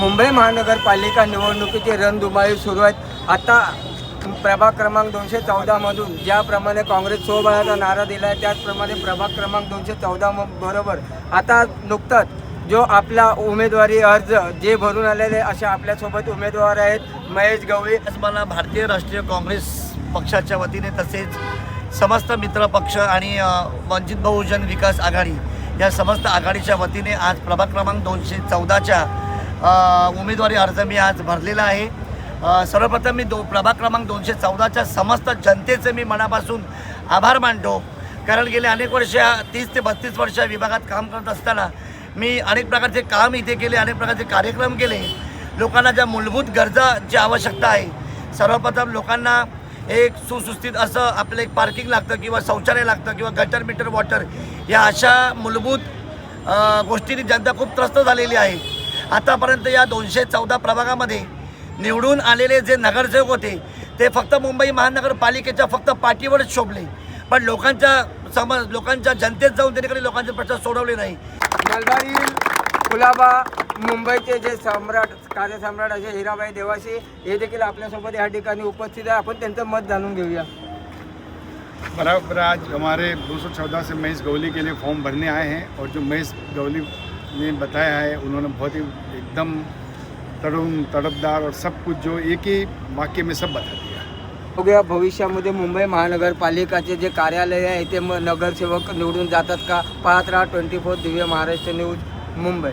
मुंबई महानगरपालिका निवडणुकीची रणधुमाळी सुरू आहेत आता प्रभाग क्रमांक दोनशे चौदामधून ज्याप्रमाणे काँग्रेस सोबळाचा नारा दिला आहे त्याचप्रमाणे प्रभाग क्रमांक दोनशे चौदा बरोबर. आता नुकताच जो आपला उमेदवारी अर्ज जे भरून आलेले असे आपल्यासोबत उमेदवार आहेत महेश गवळी. मला भारतीय राष्ट्रीय काँग्रेस पक्षाच्या वतीने तसेच समस्त मित्र पक्ष आणि वंचित बहुजन विकास आघाडी या समस्त आघाडीच्या वतीने आज प्रभाग क्रमांक दोनशे चौदाच्या उमेदवारी अर्ज मी आज भरलेला आहे. सर्वप्रथम मी दो प्रभाग क्रमांक दोनशे चौदाच्या समस्त जनतेचे मी मनापासून आभार मानतो. कारण गेले अनेक वर्ष तीस ते बत्तीस वर्ष विभागात काम करत असताना मी अनेक प्रकारचे काम इथे केले अनेक प्रकारचे कार्यक्रम केले. लोकांना ज्या मूलभूत गरजा जी आवश्यकता आहे सर्वप्रथम लोकांना एक सुसुस्थित असं आपलं एक पार्किंग लागतं किंवा शौचालय लागतं किंवा गटर मीटर वॉटर या अशा मूलभूत गोष्टींनी जनता खूप त्रस्त झालेली आहे. आतापर्यंत या दोनशे चौदा प्रभागामध्ये निवडून आलेले जे नगरसेवक होते ते फक्त मुंबई महानगरपालिकेच्या फक्त पाठीवरच शोभले. पण लोकांच्या समज लोकांच्या जनतेत जाऊन त्यांनी कधी लोकांचे प्रश्न सोडवले नाही. नलबारी कुलाबा मुंबईचे जे सम्राट कार्यसम्राट असे हिराबाई देवाशी हे देखील आपल्यासोबत या ठिकाणी उपस्थित आहे. आपण त्यांचं मत जाणून घेऊया. बराबर आज हमारे दो सौ चौदह से महेश गवली के लिए फॉर्म भरने आए हैं और जो महेश गवली ने बताया है उन्होंने बहुत ही एकदम तड़म तड़पदार और सब कुछ जो एक ही वाक्य में सब बता दिया। हो गया भविष्यामध्ये मुंबई महानगरपालिकाचे जे कार्यालय आहे ते मग नगरसेवक निवडून जातात का? पाहत राहा twenty four Divya Maharashtra news Mumbai.